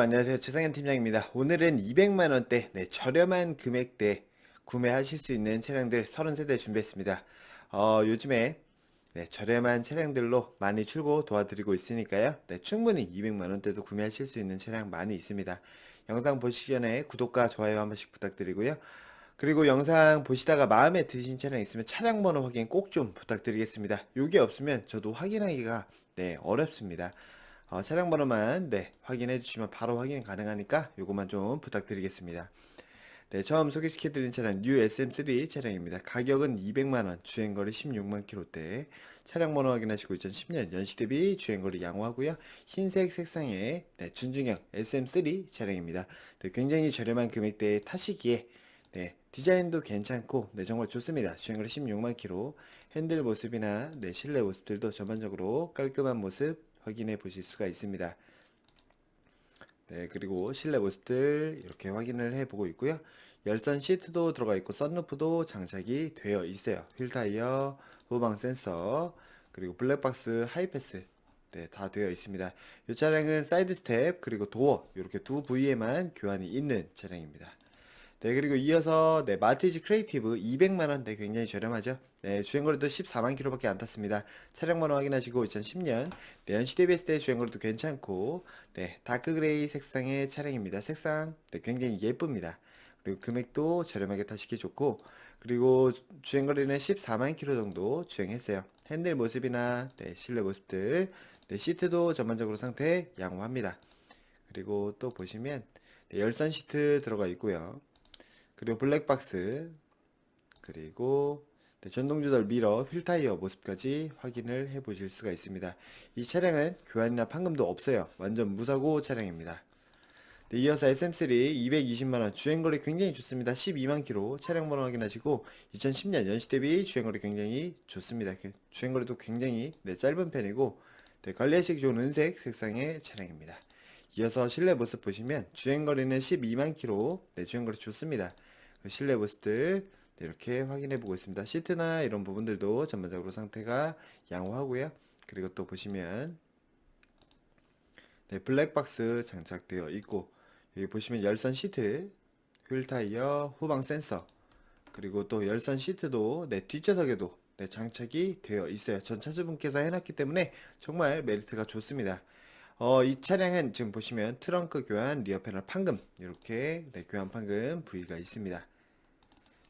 안녕하세요. 최상현 팀장입니다. 오늘은 200만원대 네, 저렴한 금액대 구매하실 수 있는 차량들 30세대 준비했습니다. 어, 요즘에 네, 저렴한 차량들로 많이 출고 도와드리고 있으니까요. 네, 충분히 200만원대도 구매하실 수 있는 차량 많이 있습니다. 영상 보시기 전에 구독과 좋아요 한 번씩 부탁드리고요. 그리고 영상 보시다가 마음에 드신 차량 있으면 차량 번호 확인 꼭 좀 부탁드리겠습니다. 요게 없으면 저도 확인하기가 네, 어렵습니다 어, 차량 번호만 네, 확인해 주시면 바로 확인 가능하니까 요것만 좀 부탁드리겠습니다. 네, 처음 소개시켜 드린 차량 뉴 SM3 차량입니다. 가격은 200만원, 주행거리 16만 킬로대. 차량 번호 확인하시고 2010년 연시 대비 주행거리 양호하고요. 흰색 색상의 네, 준중형 SM3 차량입니다. 네, 굉장히 저렴한 금액대에 타시기에 네, 디자인도 괜찮고 네, 정말 좋습니다. 주행거리 16만 킬로. 핸들 모습이나 네, 실내 모습들도 전반적으로 깔끔한 모습 확인해 보실 수가 있습니다. 네, 그리고 실내 모습들 이렇게 확인을 해 보고 있고요. 열선 시트도 들어가 있고 썬루프도 장착이 되어 있어요. 휠 타이어, 후방 센서, 그리고 블랙박스 하이패스 네, 다 되어 있습니다. 이 차량은 사이드 스텝 그리고 도어 이렇게 두 부위에만 교환이 있는 차량입니다. 네, 그리고 이어서 네, 마티즈 크리에이티브 200만원 네, 굉장히 저렴하죠. 네, 주행거리도 14만 킬로밖에 안 탔습니다. 차량 번호 확인하시고 2010년 네, 연시 대비했을 때 주행거리도 괜찮고 네, 다크 그레이 색상의 차량입니다. 색상 네, 굉장히 예쁩니다. 그리고 금액도 저렴하게 타시기 좋고 그리고 주- 주행거리는 14만 킬로 정도 주행했어요. 핸들 모습이나 네, 실내 모습들 네, 시트도 전반적으로 상태 양호합니다. 그리고 또 보시면 네, 열선 시트 들어가 있고요. 그리고 블랙박스 그리고 네, 전동 조절 미러 휠 타이어 모습까지 확인을 해 보실 수가 있습니다. 이 차량은 교환이나 판금도 없어요. 완전 무사고 차량입니다. 네, 이어서 SM3 220만원 주행거리 굉장히 좋습니다. 12만 킬로 차량 번호 확인하시고 2010년 연시 대비 주행거리 굉장히 좋습니다. 그 주행거리도 굉장히 네, 짧은 편이고 네, 관리하시기 좋은 은색 색상의 차량입니다. 이어서 실내 모습 보시면 주행거리는 12만 킬로 네, 주행거리 좋습니다. 그 실내 모습들 네, 이렇게 확인해 보고 있습니다. 시트나 이런 부분들도 전반적으로 상태가 양호하고요. 그리고 또 보시면 네, 블랙박스 장착되어 있고 여기 보시면 열선 시트, 휠 타이어, 후방 센서 그리고 또 열선 시트도 네, 뒷좌석에도 네, 장착이 되어 있어요. 전 차주분께서 해놨기 때문에 정말 메리트가 좋습니다. 어, 이 차량은 지금 보시면 트렁크 교환, 리어 패널 판금 이렇게 네, 교환 판금 부위가 있습니다.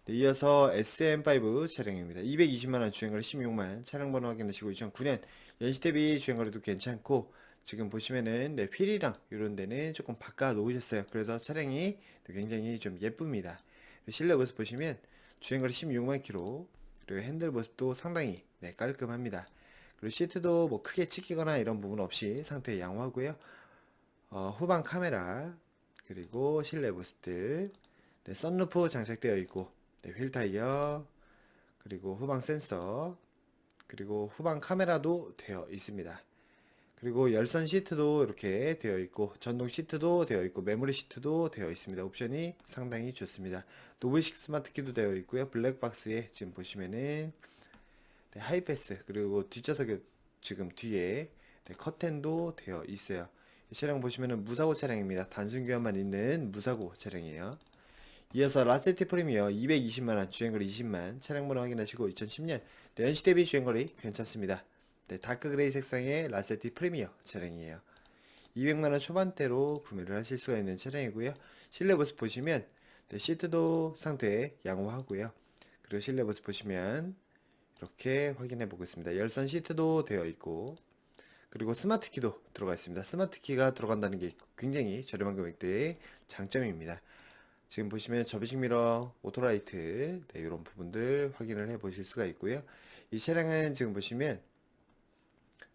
네, 이어서 SM5 차량입니다. 220만원 주행거리 16만 차량 번호 확인하시고 2009년 연시 대비 주행거리도 괜찮고 지금 보시면은 네, 휠이랑 이런 데는 조금 바꿔 놓으셨어요. 그래서 차량이 굉장히 좀 예쁩니다. 실내 모습 보시면 주행거리 16만 킬로 그리고 핸들 모습도 상당히 네, 깔끔합니다. 그리고 시트도 뭐 크게 찢기거나 이런 부분 없이 상태 양호하고요. 어, 후방 카메라 그리고 실내 모습들 네, 썬루프 장착되어 있고 네, 휠 타이어 그리고 후방 센서 그리고 후방 카메라도 되어 있습니다. 그리고 열선 시트도 이렇게 되어 있고 전동 시트도 되어 있고 메모리 시트도 되어 있습니다. 옵션이 상당히 좋습니다. 노브식 스마트 키도 되어 있고요. 블랙박스에 지금 보시면은 네, 하이패스 그리고 뒷좌석에 지금 뒤에 네, 커튼도 되어 있어요. 이 차량 보시면은 무사고 차량입니다. 단순 교환만 있는 무사고 차량이에요. 이어서 라세티 프리미어 220만원 주행거리 20만 차량 번호 확인하시고 2010년 네, 연시 대비 주행거리 괜찮습니다. 네, 다크 그레이 색상의 라세티 프리미어 차량이에요. 200만원 초반대로 구매를 하실 수가 있는 차량이고요. 실내 모습 보시면 네, 시트도 상태 양호하고요. 그리고 실내 모습 보시면 이렇게 확인해 보고 있습니다. 열선 시트도 되어 있고 그리고 스마트 키도 들어가 있습니다. 스마트 키가 들어간다는 게 굉장히 저렴한 금액대의 장점입니다. 지금 보시면 접이식 미러, 오토라이트 네, 이런 부분들 확인을 해 보실 수가 있고요. 이 차량은 지금 보시면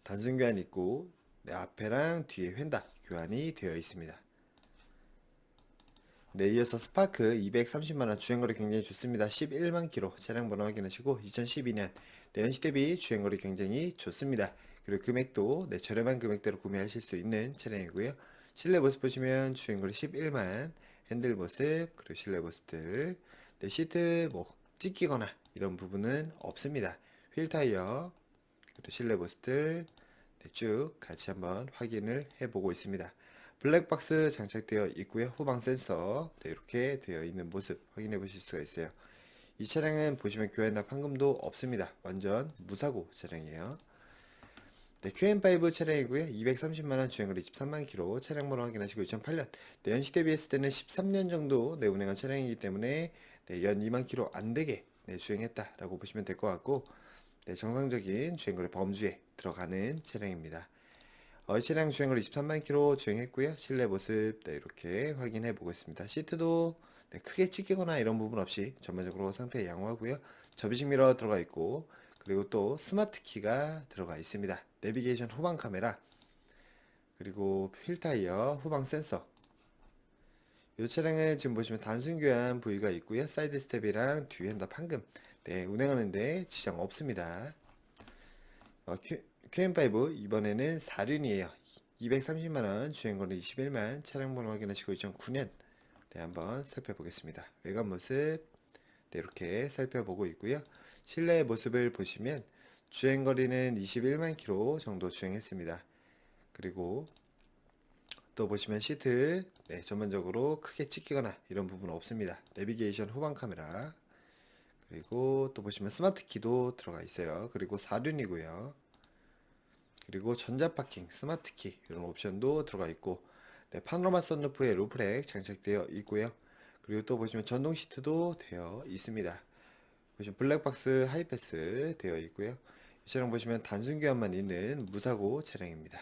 단순 교환 있고 네, 앞에랑 뒤에 휀다 교환이 되어 있습니다. 네, 이어서 스파크 230만원 주행거리 굉장히 좋습니다. 11만 킬로 차량 번호 확인하시고 2012년 내연시 대비 주행거리 굉장히 좋습니다. 그리고 금액도 네, 저렴한 금액대로 구매하실 수 있는 차량이고요. 실내 모습 보시면 주행거리 11만 핸들 모습 그리고 실내 모습들 네, 시트 뭐 찢기거나 이런 부분은 없습니다. 휠 타이어 그리고 실내 모습들 네, 쭉 같이 한번 확인을 해보고 있습니다. 블랙박스 장착되어 있고요. 후방 센서 네, 이렇게 되어 있는 모습 확인해 보실 수가 있어요. 이 차량은 보시면 교환납 판금도 없습니다. 완전 무사고 차량이에요. 네, QM5 차량이고요. 230만원 주행거리 23만 킬로 차량 번호 확인하시고 2008년 네, 연식 대비했을 때는 13년 정도 네, 운행한 차량이기 때문에 네, 연 2만 킬로 안 되게 네, 주행했다 라고 보시면 될 것 같고 네, 정상적인 주행거리 범주에 들어가는 차량입니다. 어, 이 차량 주행거리 23만 킬로 주행했고요. 실내 모습 네, 이렇게 확인해 보겠습니다. 시트도 네, 크게 찢기거나 이런 부분 없이 전반적으로 상태 양호하고요. 접이식 미러 들어가 있고 그리고 또 스마트 키가 들어가 있습니다. 내비게이션 후방 카메라 그리고 휠 타이어 후방 센서 이 차량은 지금 보시면 단순 교환 부위가 있고요. 사이드 스텝이랑 뒤 핸더 판금 네, 운행하는데 지장 없습니다. 어, Q, QM5 이번에는 4륜이에요. 230만원 주행거리 21만 차량 번호 확인하시고 2009년 네, 한번 살펴보겠습니다. 외관 모습 네, 이렇게 살펴보고 있고요. 실내 모습을 보시면 주행거리는 21만 킬로 정도 주행했습니다. 그리고 또 보시면 시트 네, 전반적으로 크게 찢기거나 이런 부분 없습니다. 내비게이션 후방 카메라 그리고 또 보시면 스마트 키도 들어가 있어요. 그리고 4륜이고요. 그리고 전자 파킹, 스마트 키 이런 옵션도 들어가 있고 네, 파노라마 선루프에 루프렉 장착되어 있고요. 그리고 또 보시면 전동 시트도 되어 있습니다. 보시면 블랙박스 하이패스 되어 있고요. 이 차량 보시면 단순 교환만 있는 무사고 차량입니다.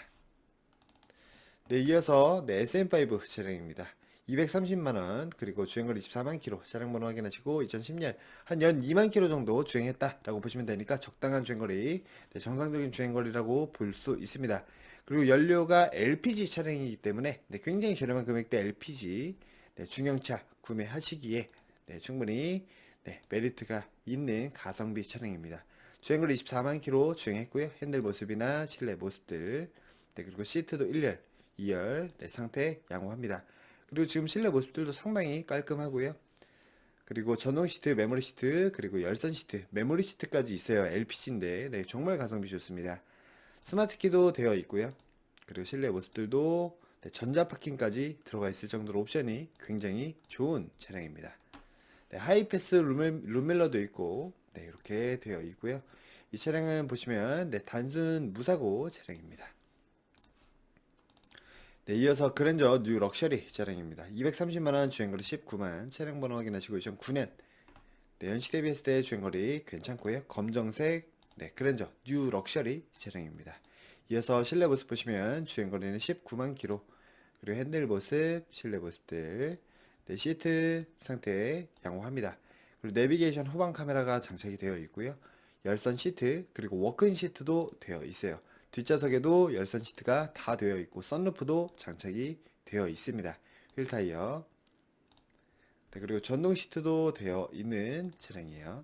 네, 이어서 네, SM5 차량입니다. 230만원, 그리고 주행거리 24만 킬로, 차량 번호 확인하시고, 2010년, 한 연 2만 킬로 정도 주행했다라고 보시면 되니까 적당한 주행거리, 네, 정상적인 주행거리라고 볼 수 있습니다. 그리고 연료가 LPG 차량이기 때문에, 네, 굉장히 저렴한 금액대 LPG, 네, 중형차 구매하시기에, 네, 충분히, 네, 메리트가 있는 가성비 차량입니다. 주행거리 24만 킬로 주행했고요. 핸들 모습이나 실내 모습들, 네, 그리고 시트도 1열, 2열, 네, 상태 양호합니다. 그리고 지금 실내 모습들도 상당히 깔끔하고요. 그리고 전동 시트, 메모리 시트, 그리고 열선 시트, 메모리 시트까지 있어요. LPG인데, 네, 정말 가성비 좋습니다. 스마트 키도 되어 있고요. 그리고 실내 모습들도 네, 전자 파킹까지 들어가 있을 정도로 옵션이 굉장히 좋은 차량입니다. 네, 하이패스 룸멜, 룸멜러도 있고, 네, 이렇게 되어 있고요. 이 차량은 보시면, 네, 단순 무사고 차량입니다. 네, 이어서 그랜저 뉴 럭셔리 차량입니다. 230만원 주행거리 19만 차량 번호 확인하시고 2009년 네, 연식 대비했을 때 주행거리 괜찮고요. 검정색 네, 그랜저 뉴 럭셔리 차량입니다. 이어서 실내 모습 보시면 주행거리는 19만 킬로 그리고 핸들 모습, 실내 모습들 네, 시트 상태 양호합니다. 그리고 내비게이션 후방 카메라가 장착이 되어 있고요. 열선 시트 그리고 워크인 시트도 되어 있어요. 뒷좌석에도 열선 시트가 다 되어 있고 썬루프도 장착이 되어 있습니다. 휠 타이어. 네, 그리고 전동 시트도 되어 있는 차량이에요.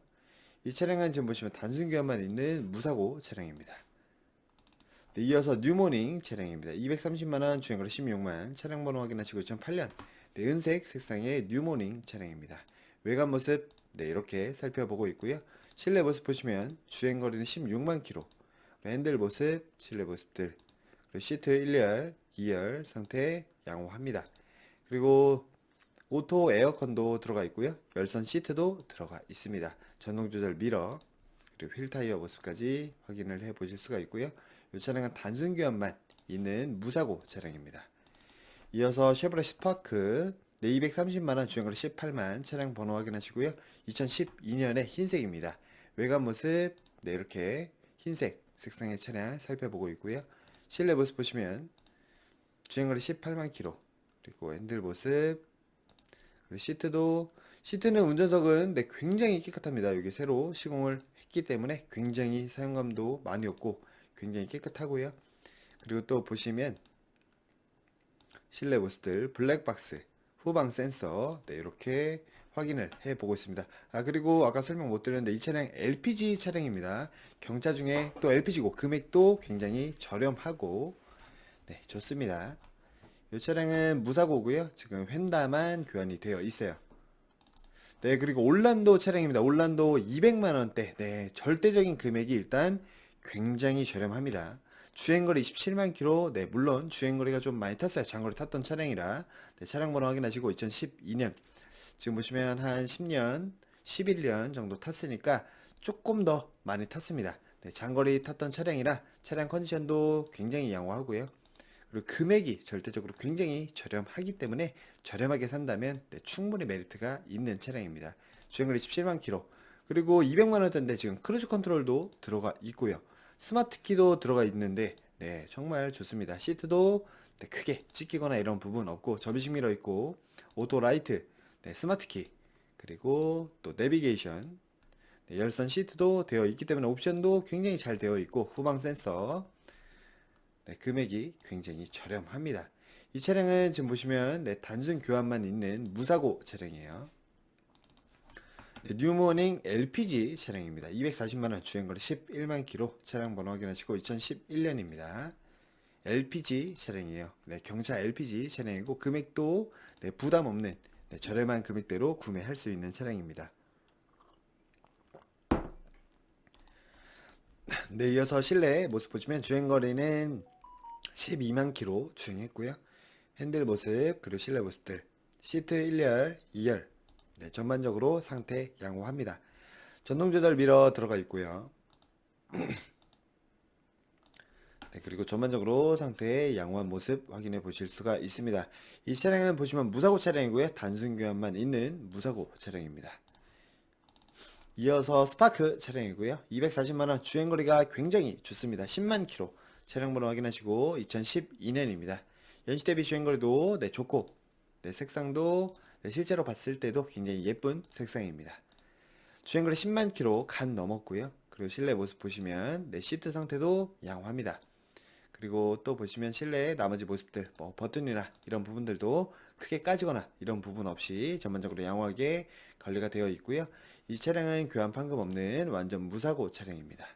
이 차량은 지금 보시면 단순 교환만 있는 무사고 차량입니다. 네, 이어서 뉴모닝 차량입니다. 230만원 주행거리 16만 차량 번호 확인하시고 2008년 네, 은색 색상의 뉴모닝 차량입니다. 외관 모습 네, 이렇게 살펴보고 있고요. 실내 모습 보시면 주행거리는 16만 킬로 핸들 모습, 실내 모습들, 그리고 시트 1열, 2열 상태 양호합니다. 그리고 오토 에어컨도 들어가 있고요. 열선 시트도 들어가 있습니다. 전동 조절 미러, 그리고 휠 타이어 모습까지 확인을 해 보실 수가 있고요. 이 차량은 단순 교환만 있는 무사고 차량입니다. 이어서 쉐보레 스파크 네, 230만원 주행거리 18만 차량 번호 확인하시고요. 2012년의 흰색입니다. 외관 모습 네, 이렇게 흰색 색상의 차량 살펴보고 있고요. 실내 모습 보시면 주행거리 18만 킬로 그리고 핸들 모습 그리고 시트도 시트는 운전석은 네, 굉장히 깨끗합니다. 여기 새로 시공을 했기 때문에 굉장히 사용감도 많이 없고 굉장히 깨끗하고요. 그리고 또 보시면 실내 모습들 블랙박스 후방 센서 네, 이렇게 확인을 해 보고 있습니다. 아 그리고 아까 설명 못 드렸는데 이 차량 LPG 차량입니다. 경차 중에 또 LPG고 금액도 굉장히 저렴하고 네 좋습니다. 이 차량은 무사고고요. 지금 휀다만 교환이 되어 있어요. 네 그리고 올란도 차량입니다. 올란도 200만 원대. 네 절대적인 금액이 일단 굉장히 저렴합니다. 주행거리 27만 킬로. 네, 물론 주행거리가 좀 많이 탔어요. 장거리 탔던 차량이라. 네, 차량 번호 확인하시고 2012년. 지금 보시면 한 10년, 11년 정도 탔으니까 조금 더 많이 탔습니다. 네, 장거리 탔던 차량이라 차량 컨디션도 굉장히 양호하고요. 그리고 금액이 절대적으로 굉장히 저렴하기 때문에 저렴하게 산다면 네, 충분히 메리트가 있는 차량입니다. 주행거리 17만 킬로. 그리고 200만 원대인데 지금 크루즈 컨트롤도 들어가 있고요. 스마트 키도 들어가 있는데 네, 정말 좋습니다. 시트도 네, 크게 찢기거나 이런 부분 없고 접이식 미러 있고 오토 라이트, 네, 스마트 키 그리고 또 내비게이션 네, 열선 시트도 되어 있기 때문에 옵션도 굉장히 잘 되어 있고 후방 센서 네, 금액이 굉장히 저렴합니다. 이 차량은 지금 보시면 네, 단순 교환만 있는 무사고 차량이에요. 네, 뉴모닝 LPG 차량입니다. 240만원 주행거리 11만 킬로 차량 번호 확인하시고 2011년입니다. LPG 차량이에요. 네, 경차 LPG 차량이고 금액도 네, 부담 없는 네, 저렴한 금액대로 구매할 수 있는 차량입니다. 네, 이어서 실내 모습 보시면 주행거리는 12만 킬로 주행했고요. 핸들 모습 그리고 실내 모습들 시트 1열, 2열 네, 전반적으로 상태 양호합니다. 전동 조절 미러 들어가 있고요. 네, 그리고 전반적으로 상태의 양호한 모습 확인해 보실 수가 있습니다. 이 차량은 보시면 무사고 차량이고요. 단순 교환만 있는 무사고 차량입니다. 이어서 스파크 차량이고요. 240만원 주행거리가 굉장히 좋습니다. 10만 킬로 차량 번호 확인하시고 2012년입니다. 연시 대비 주행거리도 네, 좋고 네, 색상도 네, 실제로 봤을 때도 굉장히 예쁜 색상입니다. 주행거리 10만 킬로 간 넘었고요. 그리고 실내 모습 보시면 네, 시트 상태도 양호합니다. 그리고 또 보시면 실내의 나머지 모습들, 뭐 버튼이나 이런 부분들도 크게 까지거나 이런 부분 없이 전반적으로 양호하게 관리가 되어 있고요. 이 차량은 교환 판금 없는 완전 무사고 차량입니다.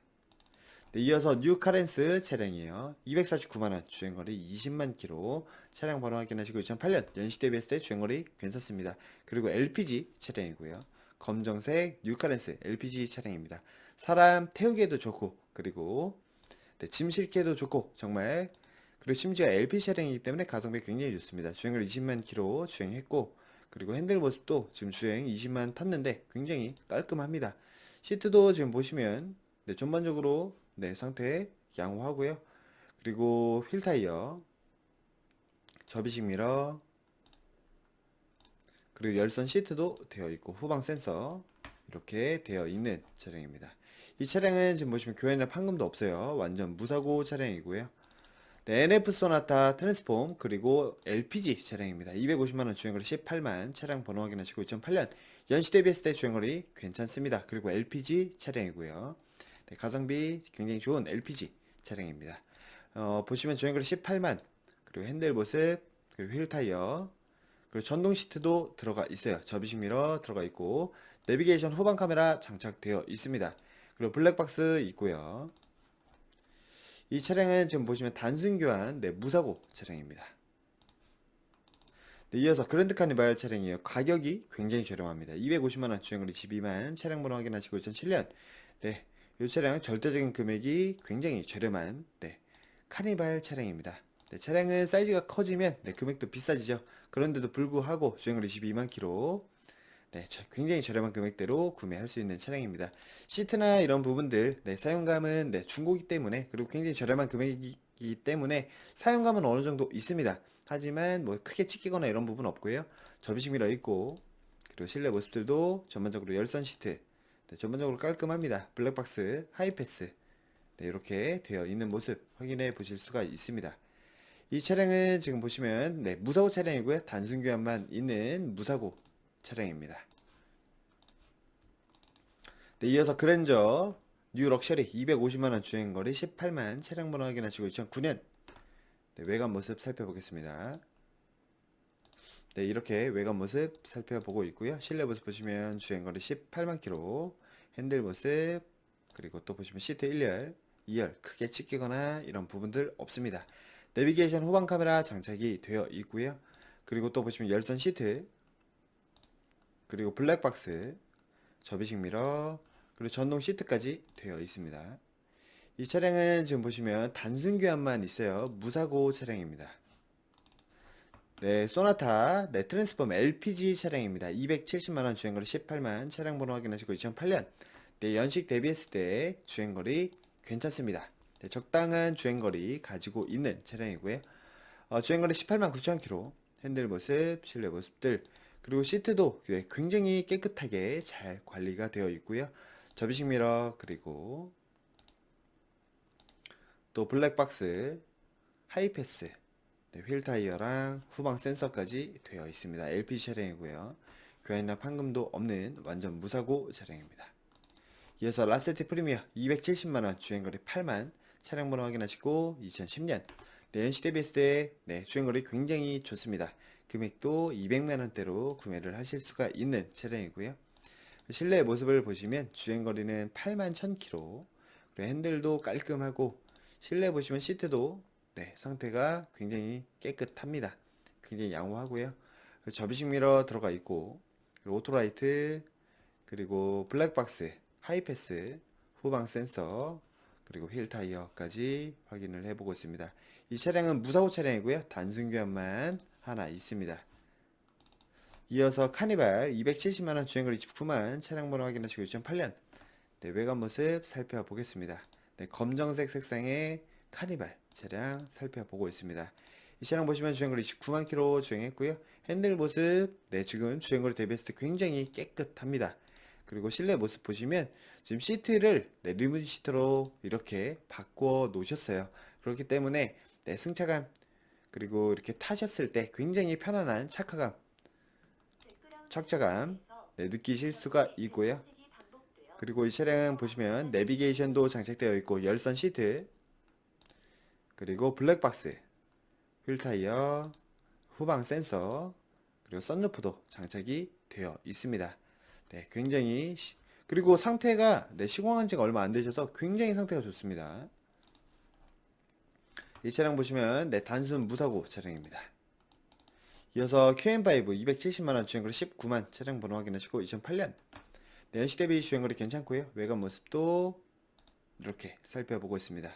네, 이어서 뉴 카렌스 차량이에요. 249만원, 주행거리 20만 킬로. 차량 번호 확인하시고 2008년 연식 대비했을 때 주행거리 괜찮습니다. 그리고 LPG 차량이고요. 검정색 뉴 카렌스 LPG 차량입니다. 사람 태우기에도 좋고, 그리고 네, 짐 실기에도 좋고, 정말 그리고 심지어 LP 차량이기 때문에 가성비 굉장히 좋습니다. 주행거리 20만 킬로 주행했고, 그리고 핸들 모습도 지금 주행 20만 탔는데 굉장히 깔끔합니다. 시트도 지금 보시면 네, 전반적으로 네, 상태 양호하고요. 그리고 휠 타이어, 접이식 미러, 그리고 열선 시트도 되어 있고 후방 센서 이렇게 되어 있는 차량입니다. 이 차량은 지금 보시면 교환이나 판금도 없어요. 완전 무사고 차량이고요. 네, NF 소나타 트랜스폼 그리고 LPG 차량입니다. 250만원 주행거리 18만 차량 번호 확인하시고 2008년 연시 대비했을 때 주행거리 괜찮습니다. 그리고 LPG 차량이고요. 네, 가성비 굉장히 좋은 LPG 차량입니다. 어, 보시면 주행거리 18만 그리고 핸들 모습 그리고 휠 타이어 그리고 전동 시트도 들어가 있어요. 접이식 미러 들어가 있고 내비게이션 후방 카메라 장착되어 있습니다. 그리고 블랙박스 있고요. 이 차량은 지금 보시면 단순 교환 네, 무사고 차량입니다. 네, 이어서 그랜드 카니발 차량이에요. 가격이 굉장히 저렴합니다. 250만원 주행거리 12만 차량 번호 확인하시고 2007년 네, 이 차량 절대적인 금액이 굉장히 저렴한 네, 카니발 차량입니다. 네, 차량은 사이즈가 커지면 네, 금액도 비싸지죠. 그런데도 불구하고 주행거리 22만 킬로 네, 저- 굉장히 저렴한 금액대로 구매할 수 있는 차량입니다. 시트나 이런 부분들, 네, 사용감은 네, 중고기 때문에 그리고 굉장히 저렴한 금액이기 때문에 사용감은 어느 정도 있습니다. 하지만 뭐 크게 찢기거나 이런 부분 없고요. 접이식 미러 있고 그리고 실내 모습들도 전반적으로 열선 시트, 네, 전반적으로 깔끔합니다. 블랙박스, 하이패스 네, 이렇게 되어 있는 모습 확인해 보실 수가 있습니다. 이 차량은 지금 보시면 네, 무사고 차량이고요. 단순 교환만 있는 무사고 차량입니다. 네, 이어서 그랜저 뉴 럭셔리 250만원 주행거리 18만 차량 번호 확인하시고 2009년 네, 외관 모습 살펴보겠습니다. 네, 이렇게 외관 모습 살펴보고 있고요. 실내 모습 보시면 주행거리 18만 킬로 핸들 모습 그리고 또 보시면 시트 1열, 2열 크게 찢기거나 이런 부분들 없습니다. 내비게이션 후방 카메라 장착이 되어 있고요. 그리고 또 보시면 열선 시트 그리고 블랙박스 접이식 미러 그리고 전동 시트까지 되어 있습니다. 이 차량은 지금 보시면 단순 교환만 있어요. 무사고 차량입니다. 네, 소나타, 네, 트랜스폼 LPG 차량입니다. 270만원 주행거리 18만, 차량 번호 확인하시고 2008년, 네, 연식 대비했을 때 주행거리 괜찮습니다. 네, 적당한 주행거리 가지고 있는 차량이고요. 어, 주행거리 18만 9천 킬로, 핸들 모습, 실내 모습들, 그리고 시트도 네, 굉장히 깨끗하게 잘 관리가 되어 있고요. 접이식 미러, 그리고 또 블랙박스, 하이패스, 네, 휠 타이어랑 후방 센서까지 되어 있습니다. LPG 차량이고요. 교환이나 판금도 없는 완전 무사고 차량입니다. 이어서 라세티 프리미어 270만원 주행거리 8만 차량 번호 확인하시고 2010년 네, 때 네, 주행거리 굉장히 좋습니다. 금액도 200만원대로 구매를 하실 수가 있는 차량이고요. 실내 모습을 보시면 주행거리는 8만 1000km 그리고 핸들도 깔끔하고 실내 보시면 시트도 네, 상태가 굉장히 깨끗합니다. 굉장히 양호하고요. 접이식 미러 들어가 있고 오토라이트 그리고 블랙박스 하이패스 후방 센서 그리고 휠 타이어까지 확인을 해보고 있습니다. 이 차량은 무사고 차량이고요. 단순 교환만 하나 있습니다. 이어서 카니발 270만원 주행거리 29만 차량 번호 확인하시고 2008년 네, 외관 모습 살펴보겠습니다. 네, 검정색 색상의 카니발 차량 살펴보고 있습니다. 이 차량 보시면 주행거리 29만 킬로 주행했고요. 핸들 모습 네 지금 주행거리 대비했을 때 굉장히 깨끗합니다. 그리고 실내 모습 보시면 지금 시트를 네, 리무진 시트로 이렇게 바꿔 놓으셨어요. 그렇기 때문에 네, 승차감 그리고 이렇게 타셨을 때 굉장히 편안한 착화감 착자감 네, 느끼실 수가 있고요. 그리고 이 차량은 보시면 내비게이션도 장착되어 있고 열선 시트 그리고 블랙박스 휠 타이어 후방 센서 그리고 썬루프도 장착이 되어 있습니다. 네, 굉장히 시- 그리고 상태가 네, 시공한 지가 얼마 안 되셔서 굉장히 상태가 좋습니다. 이 차량 보시면 네, 단순 무사고 차량입니다. 이어서 QM5 270만원 주행거리 19만 차량 번호 확인하시고 2008년 네, 연식 대비 주행거리 괜찮고요. 외관 모습도 이렇게 살펴보고 있습니다.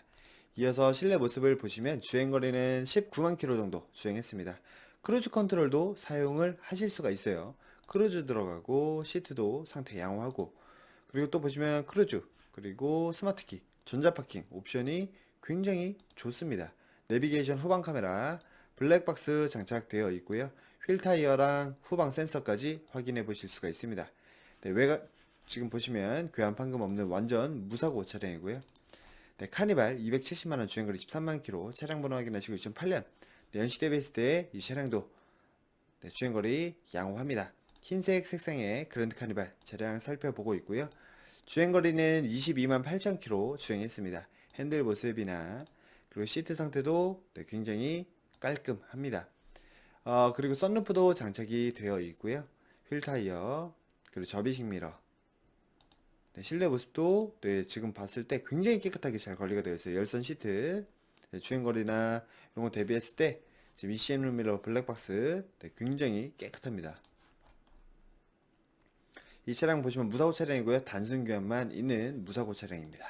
이어서 실내 모습을 보시면 주행거리는 19만 킬로 정도 주행했습니다. 크루즈 컨트롤도 사용을 하실 수가 있어요. 크루즈 들어가고 시트도 상태 양호하고 그리고 또 보시면 크루즈 그리고 스마트키 전자파킹 옵션이 굉장히 좋습니다. 내비게이션 후방 카메라 블랙박스 장착되어 있고요. 휠 타이어랑 후방 센서까지 확인해 보실 수가 있습니다. 네, 외관 지금 보시면 교환 판금 없는 완전 무사고 차량이고요. 네, 카니발 270만원 주행거리 13만 킬로 차량 번호 확인하시고 2008년 네, 연식 대비했을 때 이 차량도 네, 주행거리 양호합니다. 흰색 색상의 그랜드 카니발 차량 살펴보고 있고요. 주행거리는 22만 8천 킬로 주행했습니다. 핸들 모습이나 그리고 시트 상태도 네, 굉장히 깔끔합니다. 어, 그리고 썬루프도 장착이 되어 있고요. 휠 타이어 그리고 접이식 미러 네, 실내 모습도 네, 지금 봤을 때 굉장히 깨끗하게 잘 관리가 되어 있어요. 열선 시트, 네, 주행거리나 이런 거 대비했을 때 지금 ECM 룸미러 블랙박스 네, 굉장히 깨끗합니다. 이 차량 보시면 무사고 차량이고요. 단순 교환만 있는 무사고 차량입니다.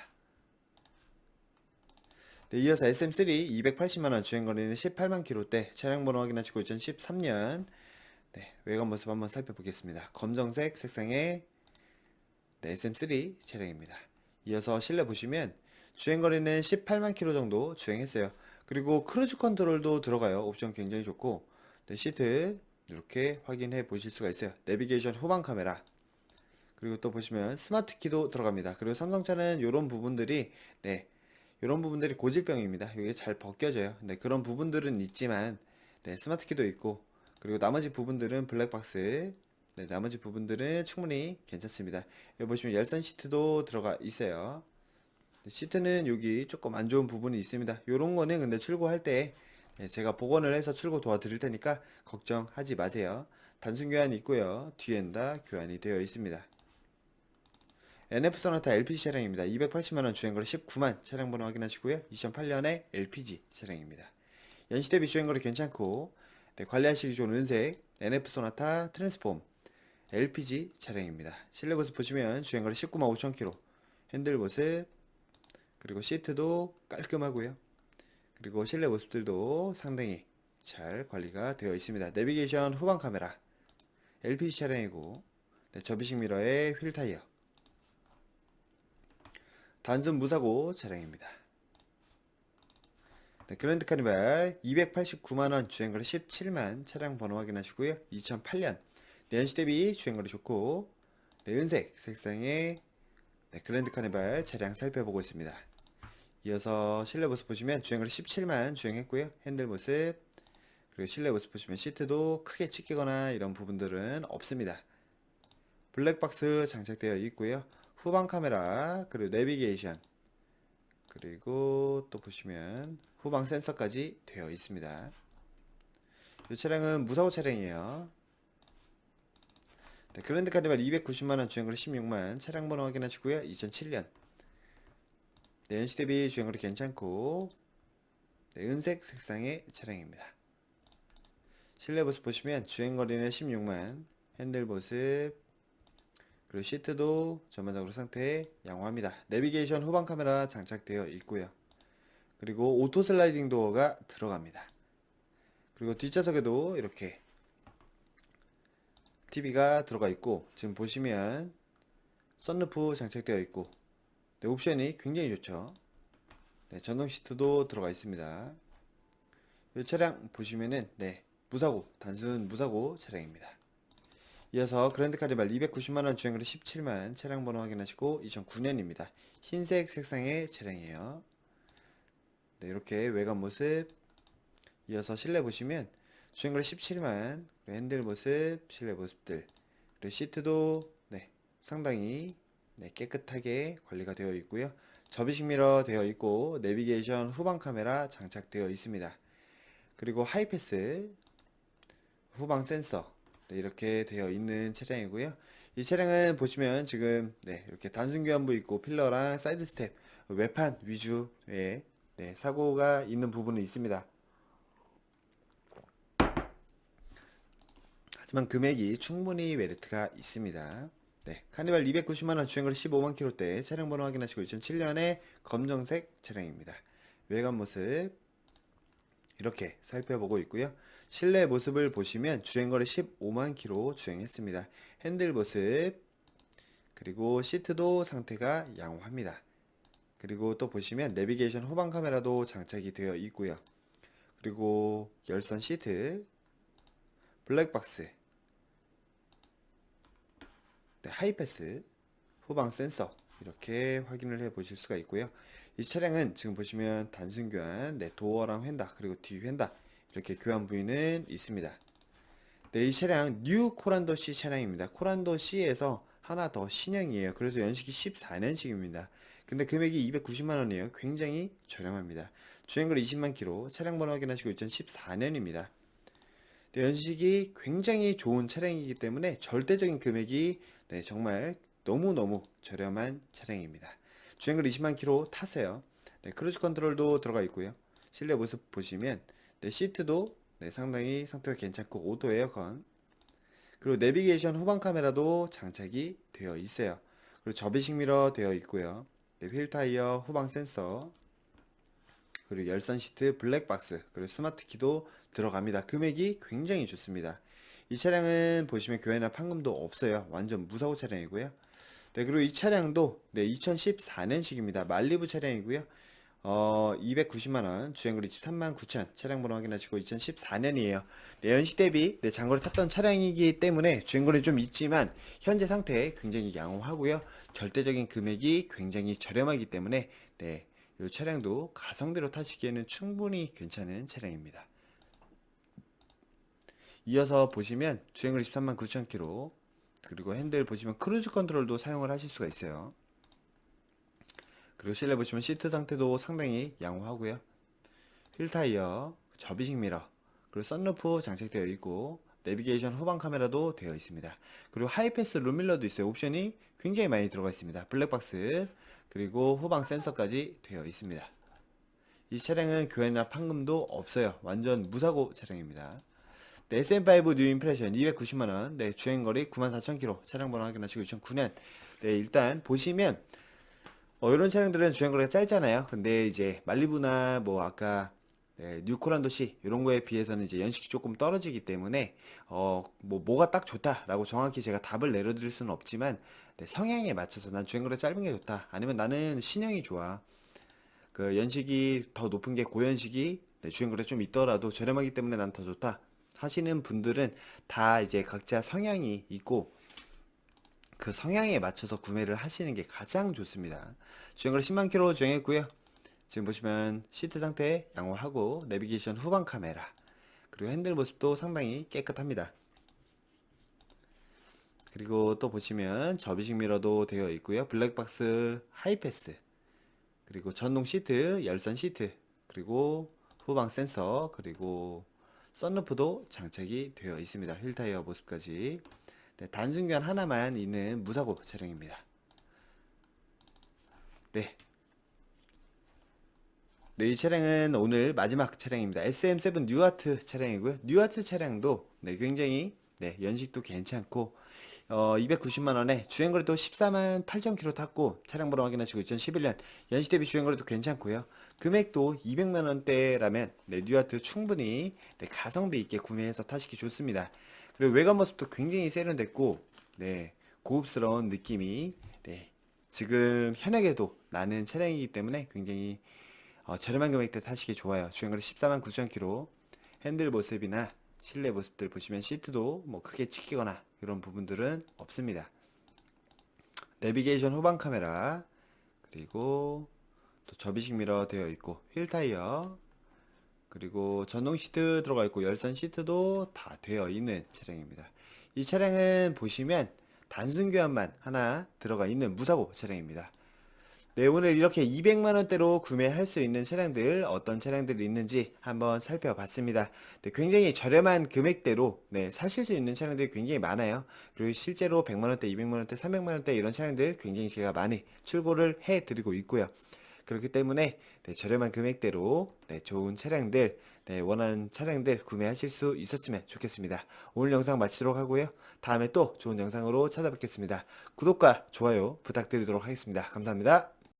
네, 이어서 SM3 280만원 주행거리는 18만 킬로대 차량 번호 확인하시고 2013년 네, 외관 모습 한번 살펴보겠습니다. 검정색 색상의 네, SM3 차량입니다. 이어서 실내 보시면 주행거리는 18만 킬로 정도 주행했어요. 그리고 크루즈 컨트롤도 들어가요. 옵션 굉장히 좋고 네, 시트 이렇게 확인해 보실 수가 있어요. 내비게이션 후방 카메라 그리고 또 보시면 스마트 키도 들어갑니다. 그리고 삼성차는 이런 부분들이 네 이런 부분들이 고질병입니다. 이게 잘 벗겨져요. 네 그런 부분들은 있지만 네 스마트 키도 있고 그리고 나머지 부분들은 블랙박스 네, 나머지 부분들은 충분히 괜찮습니다. 여기 보시면 열선 시트도 들어가 있어요. 네, 시트는 여기 조금 안 좋은 부분이 있습니다. 요런 거는 근데 출고할 때 네, 제가 복원을 해서 출고 도와드릴 테니까 걱정하지 마세요. 단순 교환이 있고요. 뒤엔 다 교환이 되어 있습니다. NF 소나타 LPG 차량입니다. 280만원 주행거리 19만 차량 번호 확인하시고요. 2008년에 LPG 차량입니다. 연시 대비 주행거리 괜찮고 네, 관리하시기 좋은 은색 NF 소나타 트랜스폼 LPG 차량입니다. 실내 모습 보시면 주행거리 19만 5천 킬로 핸들 모습 그리고 시트도 깔끔하고요. 그리고 실내 모습들도 상당히 잘 관리가 되어 있습니다. 내비게이션 후방 카메라, LPG 차량이고 네, 접이식 미러에 휠 타이어, 단순 무사고 차량입니다. 네, 그랜드 카니발 289만원 주행거리 17만 차량 번호 확인하시고요. 2008년 내연시 대비 주행거리 좋고 네, 은색 색상의 네, 그랜드 카니발 차량 살펴보고 있습니다. 이어서 실내 모습 보시면 주행거리 17만 주행했고요. 핸들 모습 그리고 실내 모습 보시면 시트도 크게 찢기거나 이런 부분들은 없습니다. 블랙박스 장착되어 있고요. 후방 카메라 그리고 내비게이션 그리고 또 보시면 후방 센서까지 되어 있습니다. 이 차량은 무사고 차량이에요. 네, 그랜드 카니발 290만원 주행거리 16만 차량 번호 확인하시고요. 2007년 네, 연시 대비 주행거리 괜찮고 네, 은색 색상의 차량입니다. 실내 모습 보시면 주행거리는 16만 핸들 모습 그리고 시트도 전반적으로 상태 양호합니다. 내비게이션 후방 카메라 장착되어 있고요. 그리고 오토 슬라이딩 도어가 들어갑니다. 그리고 뒷좌석에도 이렇게 TV가 들어가 있고 지금 보시면 썬루프 장착되어 있고 네, 옵션이 굉장히 좋죠. 네, 전동 시트도 들어가 있습니다. 이 차량 보시면은 네, 무사고 단순 무사고 차량입니다. 이어서 그랜드 카니발 290만원 주행거리 17만 차량 번호 확인하시고 2009년입니다. 흰색 색상의 차량이에요. 네, 이렇게 외관 모습 이어서 실내 보시면 주행거리 17만 핸들 모습 실내 모습들 그리고 시트도 네, 상당히 네, 깨끗하게 관리가 되어 있고요. 접이식 미러 되어 있고 내비게이션 후방 카메라 장착되어 있습니다. 그리고 하이패스 후방 센서 네, 이렇게 되어 있는 차량이고요. 이 차량은 보시면 지금 네, 이렇게 단순 교환부 있고 필러랑 사이드 스텝 외판 위주의 네, 사고가 있는 부분은 있습니다. 하지만 금액이 충분히 메리트가 있습니다. 네, 카니발 290만원 주행거리 15만 킬로대 차량 번호 확인하시고 2007년에 검정색 차량입니다. 외관 모습 이렇게 살펴보고 있고요. 실내 모습을 보시면 주행거리 15만 킬로 주행했습니다. 핸들 모습 그리고 시트도 상태가 양호합니다. 그리고 또 보시면 내비게이션 후방 카메라도 장착이 되어 있고요. 그리고 열선 시트 블랙박스 네, 하이패스 후방 센서 이렇게 확인을 해 보실 수가 있고요. 이 차량은 지금 보시면 단순 교환, 네, 도어랑 휀다 그리고 뒤 휀다 이렇게 교환 부위는 있습니다. 네, 이 차량 뉴 코란도 C 차량입니다. 코란도 C에서 하나 더 신형이에요. 그래서 연식이 14년식입니다. 근데 금액이 290만 원이에요. 굉장히 저렴합니다. 주행거리 20만 킬로, 차량 번호 확인하시고 2014년입니다. 네, 연식이 굉장히 좋은 차량이기 때문에 절대적인 금액이 네, 정말 너무너무 저렴한 차량입니다. 주행거리 20만 킬로 타세요. 네, 크루즈 컨트롤도 들어가 있고요. 실내 모습 보시면 네, 시트도 네, 상당히 상태가 괜찮고 오토 에어컨 그리고 내비게이션 후방 카메라도 장착이 되어 있어요. 그리고 접이식 미러 되어 있고요. 네, 휠 타이어 후방 센서 그리고 열선 시트 블랙박스 그리고 스마트 키도 들어갑니다. 금액이 굉장히 좋습니다. 이 차량은 보시면 교회나 판금도 없어요. 완전 무사고 차량이고요. 네, 그리고 이 차량도 네, 2014년식입니다. 말리부 차량이고요. 어, 290만원, 주행거리 23만 9천, 차량 번호 확인하시고 2014년이에요. 네, 연식 대비 네, 장거리 탔던 차량이기 때문에 주행거리 좀 있지만 현재 상태 굉장히 양호하고요. 절대적인 금액이 굉장히 저렴하기 때문에 네, 이 차량도 가성비로 타시기에는 충분히 괜찮은 차량입니다. 이어서 보시면 주행거리 13만 9천 킬로 그리고 핸들 보시면 크루즈 컨트롤도 사용을 하실 수가 있어요. 그리고 실내 보시면 시트 상태도 상당히 양호하고요. 휠 타이어, 접이식 미러, 그리고 썬루프 장착되어 있고 내비게이션 후방 카메라도 되어 있습니다. 그리고 하이패스 룸밀러도 있어요. 옵션이 굉장히 많이 들어가 있습니다. 블랙박스 그리고 후방 센서까지 되어 있습니다. 이 차량은 교회나 판금도 없어요. 완전 무사고 차량입니다. 네, SM5 뉴 임프레션 290만원 네, 주행거리 94,000km 차량 번호 확인하시고 2009년 네, 일단 보시면 어, 이런 차량들은 주행거리가 짧잖아요. 근데 이제 말리부나 뭐 아까 네, 뉴코란도시 이런 거에 비해서는 이제 연식이 조금 떨어지기 때문에 어, 뭐 뭐가 딱 좋다라고 정확히 제가 답을 내려드릴 수는 없지만 네, 성향에 맞춰서 난 주행거리 짧은 게 좋다. 아니면 나는 신형이 좋아. 그 연식이 더 높은 게 고연식이 네, 주행거리 좀 있더라도 저렴하기 때문에 난 더 좋다. 하시는 분들은 다 이제 각자 성향이 있고 그 성향에 맞춰서 구매를 하시는 게 가장 좋습니다. 주행거리 10만 킬로 주행했고요. 지금 보시면 시트 상태 양호하고 내비게이션 후방 카메라 그리고 핸들 모습도 상당히 깨끗합니다. 그리고 또 보시면 접이식 미러도 되어 있고요. 블랙박스 하이패스 그리고 전동 시트, 열선 시트 그리고 후방 센서 그리고 썬루프도 장착이 되어 있습니다. 휠 타이어 모습까지 네, 단순견 하나만 있는 무사고 차량입니다. 네. 네, 이 차량은 오늘 마지막 차량입니다. SM7 뉴아트 차량이고요. 뉴아트 차량도 네, 굉장히 네, 연식도 괜찮고 어, 290만 원에 주행거리도 14만 8천 킬로 탔고 차량 번호 확인하시고 2011년 연식 대비 주행거리도 괜찮고요. 금액도 200만 원대라면 네, 뉴아트 충분히 네, 가성비 있게 구매해서 타시기 좋습니다. 그리고 외관 모습도 굉장히 세련됐고 네, 고급스러운 느낌이 네, 지금 현역에도 나는 차량이기 때문에 굉장히 어, 저렴한 금액대 타시기 좋아요. 주행거리 14만 9천 킬로 핸들 모습이나 실내 모습들 보시면 시트도 뭐 크게 찍히거나 이런 부분들은 없습니다. 내비게이션 후방 카메라 그리고 또 접이식 미러 되어 있고 휠 타이어 그리고 전동 시트 들어가 있고 열선 시트도 다 되어 있는 차량입니다. 이 차량은 보시면 단순 교환만 하나 들어가 있는 무사고 차량입니다. 네, 오늘 이렇게 200만 원대로 구매할 수 있는 차량들 어떤 차량들이 있는지 한번 살펴봤습니다. 네, 굉장히 저렴한 금액대로 네, 사실 수 있는 차량들이 굉장히 많아요. 그리고 실제로 100만 원대, 200만 원대, 300만 원대 이런 차량들 굉장히 제가 많이 출고를 해 드리고 있고요. 그렇기 때문에 네, 저렴한 금액대로 네, 좋은 차량들, 네, 원하는 차량들 구매하실 수 있었으면 좋겠습니다. 오늘 영상 마치도록 하고요. 다음에 또 좋은 영상으로 찾아뵙겠습니다. 구독과 좋아요 부탁드리도록 하겠습니다. 감사합니다.